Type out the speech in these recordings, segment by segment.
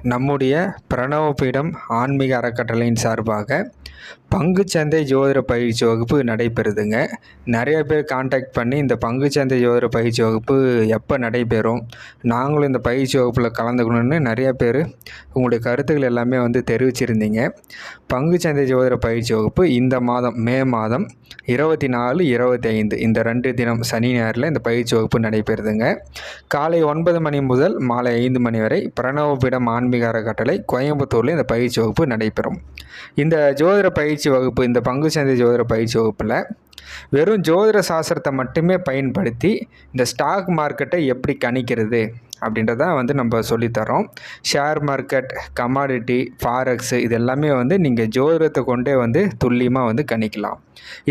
நம்முடைய பிரணவபீடம் ஆன்மீக அறக்கட்டளையின் சார்பாக பங்குச்சந்தை ஜோதிட பயிற்சி வகுப்பு நடைபெறுதுங்க. நிறைய பேர் காண்டாக்ட் பண்ணி இந்த பங்குச்சந்தை ஜோதிட பயிற்சி வகுப்பு எப்போ நடைபெறும் நாங்களும் இந்த பயிற்சி வகுப்பில் கலந்துக்கணும்னு நிறைய பேர் உங்களுடைய கருத்துக்கள் எல்லாமே வந்து தெரிவிச்சிருந்தீங்க. பங்குச்சந்தை ஜோதிட பயிற்சி வகுப்பு இந்த மாதம் மே மாதம் இருபத்தி நாலு இருபத்தி ஐந்து இந்த ரெண்டு தினம் சனி ஞாயிறில் இந்த பயிற்சி வகுப்பு நடைபெறுதுங்க. காலை ஒன்பது மணி முதல் மாலை ஐந்து மணி வரை பிரணவபீடம் ஆன்மீக அறக்கட்டளை கோயம்புத்தூரில் இந்த பயிற்சி வகுப்பு நடைபெறும். இந்த ஜோதிட பயிற்சி வகுப்பு இந்த பங்கு சந்தை ஜோதிட பயிற்சி வகுப்பில் வெறும் ஜோதிட சாஸ்திரத்தை மட்டுமே பயன்படுத்தி இந்த ஸ்டாக் மார்க்கெட்டை எப்படி கணிக்கிறது அப்படின்றத வந்து நம்ம சொல்லித்தரோம் ஷேர் மார்க்கெட் கமாடிட்டி ஃபாரெக்ஸு இது எல்லாமே வந்து நீங்கள் ஜோதிடத்தை கொண்டே வந்து துல்லியமாக வந்து கணிக்கலாம்.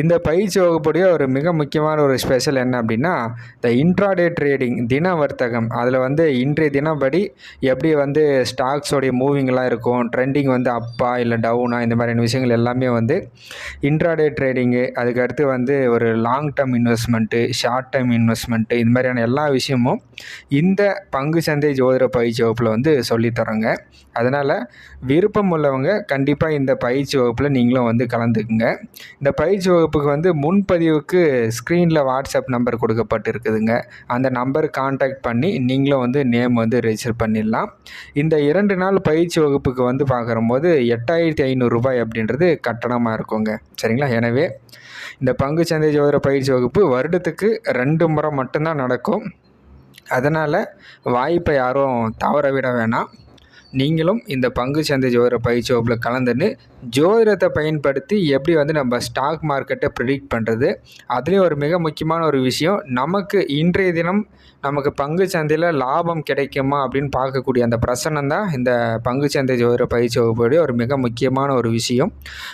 இந்த பயிற்சி வகுப்புடைய ஒரு மிக முக்கியமான ஒரு ஸ்பெஷல் என்ன அப்படின்னா இந்த இன்ட்ராடே ட்ரேடிங் தின வர்த்தகம். அதில் வந்து இன்றைய தினப்படி எப்படி வந்து ஸ்டாக்ஸோடைய மூவிங்லாம் இருக்கும் ட்ரெண்டிங் வந்து அப்பா இல்லை டவுனா இந்த மாதிரியான விஷயங்கள் எல்லாமே வந்து இன்ட்ராடே ட்ரேடிங்கு அதுக்கடுத்து வந்து ஒரு long term investment short term investment இந்த மாதிரியான எல்லா விஷயமும் இந்த பங்கு சந்தை ஜோதிட பயிற்சி வகுப்பில் வந்து சொல்லித்தரோங்க அதனால் விருப்பம் உள்ளவங்க கண்டிப்பாக இந்த பயிற்சி வகுப்பில் நீங்களும் வந்து கலந்துக்குங்க. இந்த பயிற்சி வகுப்புக்கு வந்து முன்பதிவுக்கு ஸ்க்ரீனில் வாட்ஸ்அப் நம்பர் கொடுக்கப்பட்டிருக்குதுங்க. அந்த நம்பர் காண்டாக்ட் பண்ணி நீங்களும் வந்து நேம் வந்து ரெஜிஸ்டர் பண்ணிடலாம். இந்த இரண்டு நாள் பயிற்சி வகுப்புக்கு வந்து பார்க்குறம்போது எட்டாயிரத்தி ஐநூறுரூபாய் அப்படின்றது கட்டணமாக இருக்குங்க. சரிங்களா? எனவே இந்த பங்கு சந்தை ஜோதிட பயிற்சி வகுப்பு வருடத்துக்கு ரெண்டு முறை மட்டும்தான் நடக்கும். அதனால் வாய்ப்பை யாரும் தவற விட வேணாம். நீங்களும் இந்த பங்கு சந்தை ஜோதிட பயிற்சி வகுப்பில் கலந்துன்னு ஜோதிடத்தை பயன்படுத்தி எப்படி வந்து நம்ம ஸ்டாக் மார்க்கெட்டை ப்ரிடிக்ட் பண்ணுறது அதுலேயும் ஒரு மிக முக்கியமான ஒரு விஷயம் நமக்கு இன்றைய தினம் நமக்கு பங்கு சந்தையில் லாபம் கிடைக்குமா அப்படின்னு பார்க்கக்கூடிய அந்த பிரசனம் தான் இந்த பங்கு சந்தை ஜோதிட பயிற்சி வகுப்புடைய ஒரு மிக முக்கியமான ஒரு விஷயம்.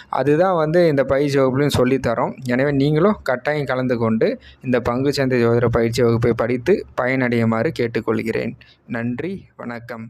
அதுதான் வந்து இந்த பயிற்சி வகுப்புலையும் சொல்லித்தரோம். எனவே நீங்களும் கட்டாயம் கலந்து கொண்டு இந்த பங்கு சந்தை ஜோதிட பயிற்சி வகுப்பை படித்து பயனடையுமாறு கேட்டுக்கொள்கிறேன். நன்றி வணக்கம்.